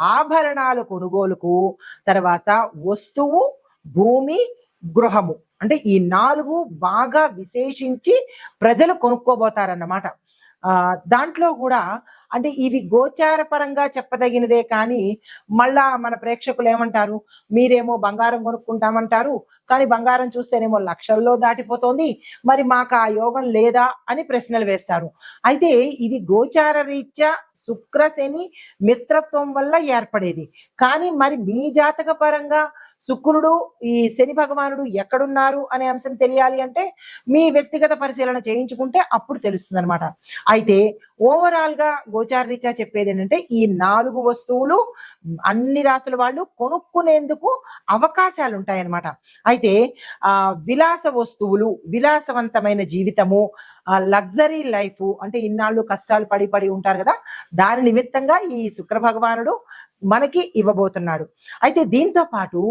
ఆభరణాలు కొనుగోలుకు తర్వాత వస్తువు భూమి గృహము. అంటే ఈ నాలుగు బాగా విశేషించి ప్రజలు కొనుక్కోబోతారన్నమాట. ఆ దాంట్లో కూడా అంటే ఇవి గోచార పరంగా చెప్పదగినదే కానీ మళ్ళా మన ప్రేక్షకులు ఏమంటారు? మీరేమో బంగారం కొనుక్కుంటామంటారు కానీ బంగారం చూస్తేనేమో లక్షల్లో దాటిపోతోంది మరి మాకు ఆ యోగం లేదా అని ప్రశ్నలు వేస్తారు. అయితే ఇది గోచార రీత్యా శుక్రశని మిత్రత్వం వల్ల ఏర్పడేది. కానీ మరి మీ జాతక పరంగా శుక్రుడు ఈ శని భగవానుడు ఎక్కడున్నారు అనే అంశం తెలియాలి అంటే మీ వ్యక్తిగత పరిశీలన చేయించుకుంటే అప్పుడు తెలుస్తుంది అనమాట అయితే ఓవరాల్గా గోచారీత్యా చెప్పేది ఏంటంటే ఈ నాలుగు వస్తువులు అన్ని రాసుల వాళ్ళు కొనుక్కునేందుకు అవకాశాలు ఉంటాయన్నమాట అయితే ఆ విలాస వస్తువులు విలాసవంతమైన జీవితము ఆ లగ్జరీ లైఫ్ అంటే ఇన్నాళ్ళు కష్టాలు పడి పడి ఉంటారు కదా దాని నిమిత్తంగా ఈ శుక్ర భగవానుడు మనకి ఇవ్వబోతున్నాడు. అయితే దీంతో పాటు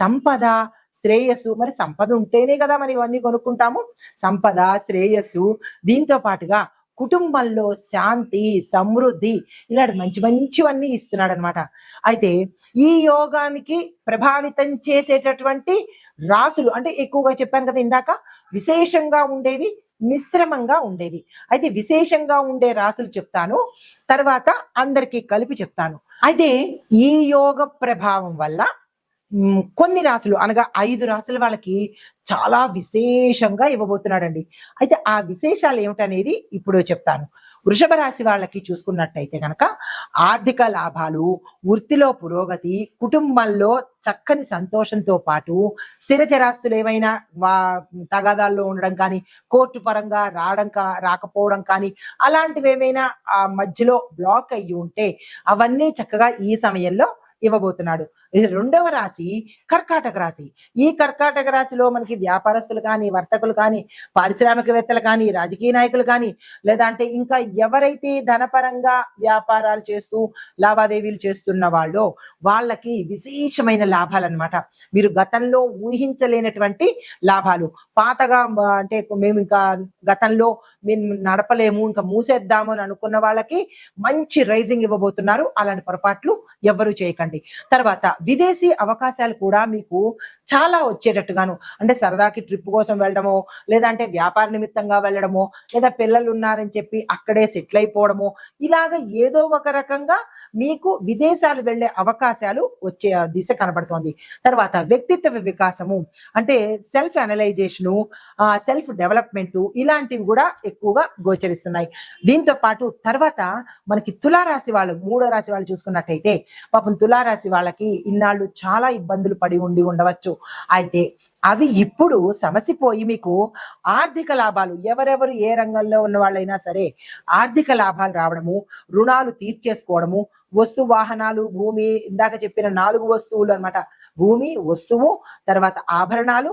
సంపద శ్రేయస్సు మరి సంపద ఉంటేనే కదా మరి ఇవన్నీ కొనుక్కుంటాము. సంపద శ్రేయస్సు దీంతో పాటుగా కుటుంబంలో శాంతి సమృద్ధి ఇలాంటి మంచి మంచివన్నీ ఇస్తున్నాడు అనమాట అయితే ఈ యోగానికి ప్రభావితం చేసేటటువంటి రాసులు అంటే ఎక్కువగా చెప్పాను కదా ఇందాక విశేషంగా ఉండేవి మిశ్రమంగా ఉండేవి. అయితే విశేషంగా ఉండే రాసులు చెప్తాను. తర్వాత అందరికీ కలిపి చెప్తాను. అయితే ఈ యోగ ప్రభావం వల్ల కొన్ని రాసులు అనగా ఐదు రాసుల వాళ్ళకి చాలా విశేషంగా ఇవ్వబోతున్నాడండి. అయితే ఆ విశేషాలు ఏమిటనేది ఇప్పుడు చెప్తాను. వృషభ రాశి వాళ్ళకి చూసుకున్నట్టయితే కనుక ఆర్థిక లాభాలు వృత్తిలో పురోగతి కుటుంబంలో చక్కని సంతోషంతో పాటు స్థిరచరాస్తులు ఏమైనా వా తగాదాల్లో ఉండడం కానీ కోర్టు పరంగా రావడం కా రాకపోవడం కానీ అలాంటివి ఏమైనా ఆ మధ్యలో బ్లాక్ అయ్యి ఉంటే అవన్నీ చక్కగా ఈ సమయంలో ఇవ్వబోతున్నాడు. ఇది రెండవ రాశి కర్కాటక రాశి. ఈ కర్కాటక రాశిలో మనకి వ్యాపారస్తులు కానీ వర్తకులు కానీ పారిశ్రామికవేత్తలు కానీ రాజకీయ నాయకులు కానీ లేదా అంటే ఇంకా ఎవరైతే ధనపరంగా వ్యాపారాలు చేస్తూ లావాదేవీలు చేస్తున్న వాళ్ళో వాళ్ళకి విశేషమైన లాభాలు అన్నమాట మీరు గతంలో ఊహించలేనటువంటి లాభాలు. పాతగా అంటే మేము ఇంకా గతంలో మేము నడపలేము ఇంకా మూసేద్దాము అని అనుకున్న వాళ్ళకి మంచి రైజింగ్ ఇవ్వబోతున్నారు. అలాంటి పొరపాట్లు ఎవరు చేయకండి. తర్వాత విదేశీ అవకాశాలు కూడా మీకు చాలా వచ్చేటట్టుగాను అంటే సరదాకి ట్రిప్ కోసం వెళ్ళడమో లేదా అంటే వ్యాపార నిమిత్తంగా వెళ్ళడమో లేదా పిల్లలు ఉన్నారని చెప్పి అక్కడే సెటిల్ అయిపోవడమో ఇలాగ ఏదో ఒక రకంగా మీకు విదేశాలు వెళ్ళే అవకాశాలు వచ్చే దిశ కనబడుతోంది. తర్వాత వ్యక్తిత్వ వికాసము అంటే సెల్ఫ్ అనలైజేషను సెల్ఫ్ డెవలప్మెంట్ ఇలాంటివి కూడా ఎక్కువగా గోచరిస్తున్నాయి. దీంతో పాటు తర్వాత మనకి తులారాశి వాళ్ళు మూడో రాశి వాళ్ళు చూసుకున్నట్టయితే పాపం తుల తులారాశి వాళ్ళకి ఇన్నాళ్ళు చాలా ఇబ్బందులు పడి ఉండి ఉండవచ్చు. అయితే అవి ఇప్పుడు సమసిపోయి మీకు ఆర్థిక లాభాలు ఎవరెవరు ఏ రంగంలో ఉన్న వాళ్ళైనా సరే ఆర్థిక లాభాలు రావడము రుణాలు తీర్చేసుకోవడము వస్తు వాహనాలు భూమి ఇందాక చెప్పిన నాలుగు వస్తువులు అన్నమాట. భూమి వస్తువు తర్వాత ఆభరణాలు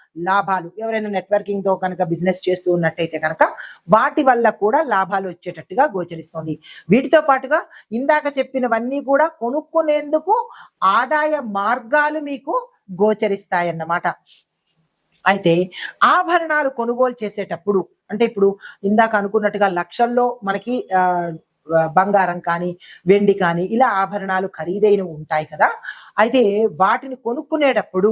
లాభాలు. ఎవరైనా నెట్వర్కింగ్తో కనుక బిజినెస్ చేస్తూ ఉన్నట్టయితే కనుక వాటి వల్ల కూడా లాభాలు వచ్చేటట్టుగా గోచరిస్తుంది. వీటితో పాటుగా ఇందాక చెప్పినవన్నీ కూడా కొనుక్కునేందుకు ఆదాయ మార్గాలు మీకు గోచరిస్తాయన్నమాట. అయితే ఆభరణాలు కొనుగోలు చేసేటప్పుడు అంటే ఇప్పుడు ఇందాక అనుకున్నట్టుగా లక్షల్లో మనకి ఆ బంగారం కానీ వెండి కానీ ఇలా ఆభరణాలు ఖరీదైనవి ఉంటాయి కదా. అయితే వాటిని కొనుక్కునేటప్పుడు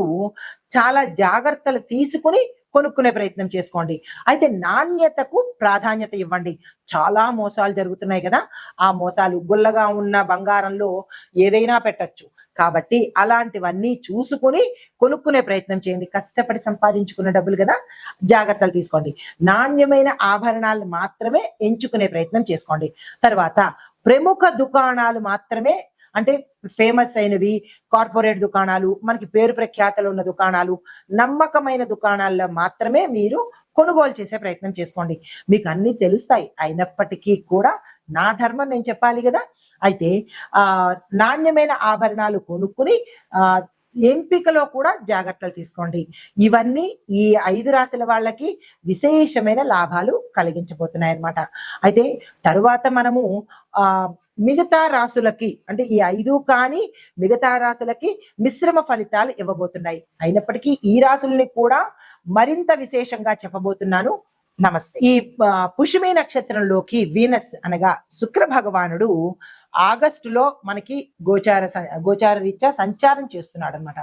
చాలా జాగ్రత్తలు తీసుకుని కొనుక్కునే ప్రయత్నం చేసుకోండి. అయితే నాణ్యతకు ప్రాధాన్యత ఇవ్వండి. చాలా మోసాలు జరుగుతున్నాయి కదా. ఆ మోసాలు గుల్లగా ఉన్న బంగారంలో ఏదైనా పెట్టచ్చు. కాబట్టి అలాంటివన్నీ చూసుకుని కొనుక్కునే ప్రయత్నం చేయండి. కష్టపడి సంపాదించుకున్న డబ్బులు కదా జాగ్రత్తలు తీసుకోండి. నాణ్యమైన ఆభరణాలు మాత్రమే ఎంచుకునే ప్రయత్నం చేసుకోండి. తర్వాత ప్రముఖ దుకాణాలు మాత్రమే అంటే ఫేమస్ అయినవి కార్పొరేట్ దుకాణాలు మనకి పేరు ప్రఖ్యాతలు ఉన్న దుకాణాలు నమ్మకమైన దుకాణాల్లో మాత్రమే మీరు కొనుగోలు చేసే ప్రయత్నం చేసుకోండి. మీకు అన్ని తెలుస్తాయి. అయినప్పటికీ కూడా నా ధర్మం నేను చెప్పాలి కదా? అయితే ఆ నాణ్యమైన ఆభరణాలు కొనుక్కుని ఆ ఎంపికలో కూడా జాగ్రత్తలు తీసుకోండి. ఇవన్నీ ఈ ఐదు రాశుల వాళ్ళకి విశేషమైన లాభాలు కలిగించబోతున్నాయి అన్నమాట అయితే తరువాత మనము ఆ మిగతా రాసులకి అంటే ఈ ఐదు కానీ మిగతా రాసులకి మిశ్రమ ఫలితాలు ఇవ్వబోతున్నాయి. అయినప్పటికీ ఈ రాసుల్ని కూడా మరింత విశేషంగా చెప్పబోతున్నాను. నమస్తే. ఈ పుష్మి పుష్యమి నక్షత్రంలోకి వీనస్ అనగా శుక్ర భగవానుడు ఆగస్టులో మనకి గోచార గోచార రీత్యా సంచారం చేస్తున్నాడు అనమాట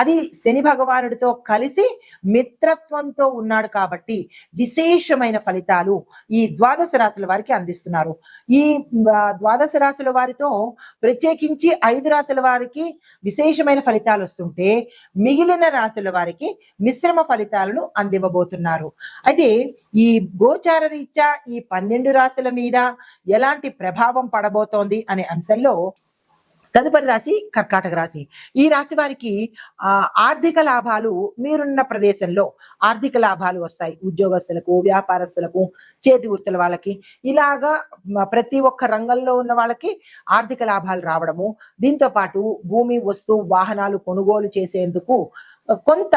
అది శని భగవానుడితో కలిసి మిత్రత్వంతో ఉన్నాడు కాబట్టి విశేషమైన ఫలితాలు ఈ ద్వాదశ రాశుల వారికి అందిస్తున్నారు. ఈ ద్వాదశ రాశుల వారితో ప్రత్యేకించి ఐదు రాశుల వారికి విశేషమైన ఫలితాలు వస్తుంటే మిగిలిన రాశుల వారికి మిశ్రమ ఫలితాలను అందివ్వబోతున్నారు. అయితే ఈ గోచార రీత్యా ఈ పన్నెండు రాశుల మీద ఎలాంటి ప్రభావం పడబోతోంది అనే అంశంలో తదుపరి రాశి కర్కాటక రాశి. ఈ రాశి వారికి ఆర్థిక లాభాలు మీరున్న ప్రదేశంలో ఆర్థిక లాభాలు వస్తాయి. ఉద్యోగస్తులకు వ్యాపారస్తులకు చేతి వృత్తుల వాళ్ళకి. ఇలాగా ప్రతి ఒక్క రంగంలో ఉన్న వాళ్ళకి ఆర్థిక లాభాలు రావడము దీంతో పాటు భూమి వస్తు వాహనాలు కొనుగోలు చేసేందుకు కొంత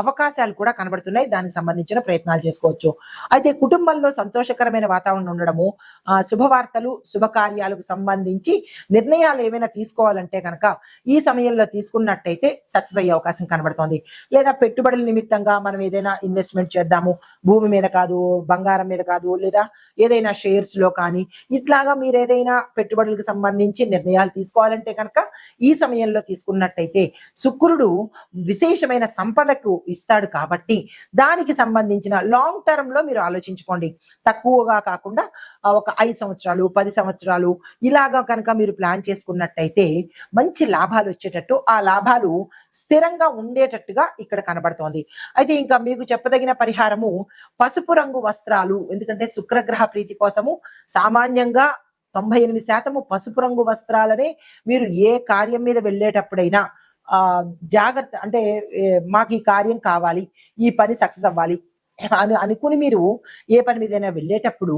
అవకాశాలు కూడా కనబడుతున్నాయి. దానికి సంబంధించిన ప్రయత్నాలు చేసుకోవచ్చు. అయితే కుటుంబంలో సంతోషకరమైన వాతావరణం ఉండడము ఆ శుభవార్తలు శుభకార్యాలకు సంబంధించి నిర్ణయాలు ఏమైనా తీసుకోవాలంటే కనుక ఈ సమయంలో తీసుకున్నట్టయితే సక్సెస్ అయ్యే అవకాశం కనబడుతోంది. లేదా పెట్టుబడుల నిమిత్తంగా మనం ఏదైనా ఇన్వెస్ట్మెంట్ చేద్దాము భూమి మీద కాదు బంగారం మీద కాదు లేదా ఏదైనా షేర్స్లో కానీ ఇట్లాగా మీరు ఏదైనా పెట్టుబడులకు సంబంధించి నిర్ణయాలు తీసుకోవాలంటే కనుక ఈ సమయంలో తీసుకున్నట్టయితే శుక్రుడు విశేషమైన సంపద సంపదకు ఇస్తాడు కాబట్టి దానికి సంబంధించిన లాంగ్ టర్మ్లో మీరు ఆలోచించుకోండి. తక్కువగా కాకుండా ఒక ఐదు సంవత్సరాలు పది సంవత్సరాలు ఇలాగా కనుక మీరు ప్లాన్ చేసుకున్నట్టయితే మంచి లాభాలు వచ్చేటట్టు ఆ లాభాలు స్థిరంగా ఉండేటట్టుగా ఇక్కడ కనబడుతోంది. అయితే ఇంకా మీకు చెప్పదగిన పరిహారము పసుపు రంగు వస్త్రాలు ఎందుకంటే శుక్రగ్రహ ప్రీతి కోసము సామాన్యంగా తొంభై ఎనిమిది శాతము పసుపు రంగు వస్త్రాలనే మీరు ఏ కార్యం మీద వెళ్ళేటప్పుడైనా జాగ్రత్త అంటే మాకు ఈ కార్యం కావాలి ఈ పని సక్సెస్ అవ్వాలి అని అనుకుని మీరు ఏ పని మీదైనా వెళ్ళేటప్పుడు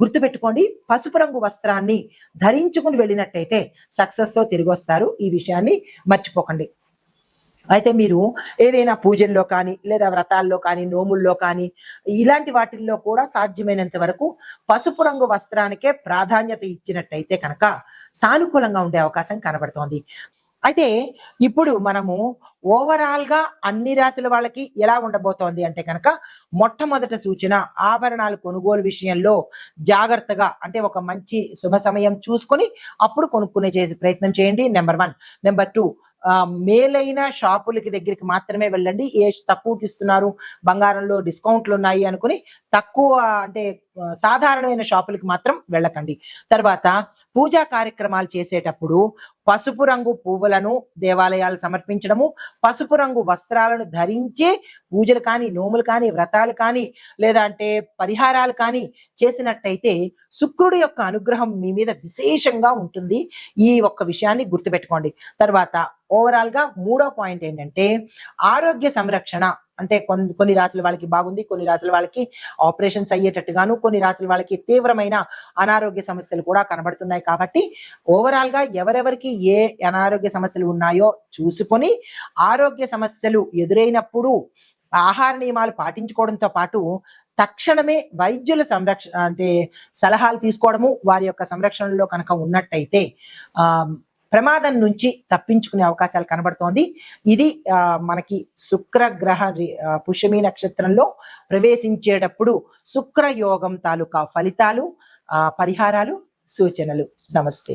గుర్తుపెట్టుకోండి పసుపు రంగు వస్త్రాన్ని ధరించుకుని వెళ్ళినట్టయితే సక్సెస్తో తిరిగి వస్తారు. ఈ విషయాన్ని మర్చిపోకండి. అయితే మీరు ఏదైనా పూజల్లో కానీ లేదా వ్రతాల్లో కానీ నోముల్లో కానీ ఇలాంటి వాటిల్లో కూడా సాధ్యమైనంత వరకు పసుపు రంగు వస్త్రానికే ప్రాధాన్యత ఇచ్చినట్టయితే కనుక సానుకూలంగా ఉండే అవకాశం కనబడుతోంది. అయితే ఇప్పుడు మనము ఓవరాల్గా అన్ని రాశుల వాళ్ళకి ఎలా ఉండబోతోంది అంటే కనుక మొట్టమొదట సూచన ఆభరణాలు కొనుగోలు విషయంలో జాగ్రత్తగా అంటే ఒక మంచి శుభ సమయం చూసుకొని అప్పుడు కొనుక్కునే చేసే ప్రయత్నం చేయండి. నెంబర్ వన్ నెంబర్ టూ మేలైన షాపులకి దగ్గరికి మాత్రమే వెళ్ళండి. ఏ తక్కువకి ఇస్తున్నారు బంగారంలో డిస్కౌంట్లు ఉన్నాయి అనుకుని తక్కువ అంటే సాధారణమైన షాపులకి మాత్రం వెళ్ళకండి. తర్వాత పూజా కార్యక్రమాలు చేసేటప్పుడు పసుపు రంగు పువ్వులను దేవాలయాలు సమర్పించడము పసుపు రంగు వస్త్రాలను ధరించే పూజలు కానీ నోములు కానీ వ్రతాలు కానీ లేదా అంటే పరిహారాలు కానీ చేసినట్టయితే శుక్రుడి యొక్క అనుగ్రహం మీ మీద విశేషంగా ఉంటుంది. ఈ ఒక్క విషయాన్ని గుర్తుపెట్టుకోండి. తర్వాత ఓవరాల్గా మూడో పాయింట్ ఏంటంటే ఆరోగ్య సంరక్షణ. అంటే కొన్ని కొన్ని రాసుల వాళ్ళకి బాగుంది కొన్ని రాసుల వాళ్ళకి ఆపరేషన్స్ అయ్యేటట్టుగాను కొన్ని రాసుల వాళ్ళకి తీవ్రమైన అనారోగ్య సమస్యలు కూడా కనబడుతున్నాయి కాబట్టి ఓవరాల్గా ఎవరెవరికి ఏ అనారోగ్య సమస్యలు ఉన్నాయో చూసుకొని ఆరోగ్య సమస్యలు ఎదురైనప్పుడు ఆహార నియమాలు పాటించుకోవడంతో పాటు తక్షణమే వైద్యుల సంరక్షణ అంటే సలహాలు తీసుకోవడము వారి యొక్క సంరక్షణలో కనుక ఉన్నట్టయితే ఆ ప్రమాదం నుంచి తప్పించుకునే అవకాశాలు కనబడుతోంది. ఇది ఆ, మనకి శుక్రగ్రహ పుష్యమి నక్షత్రంలో ప్రవేశించేటప్పుడు శుక్రయోగం తాలూకా ఫలితాలు ఆ, పరిహారాలు సూచనలు. నమస్తే.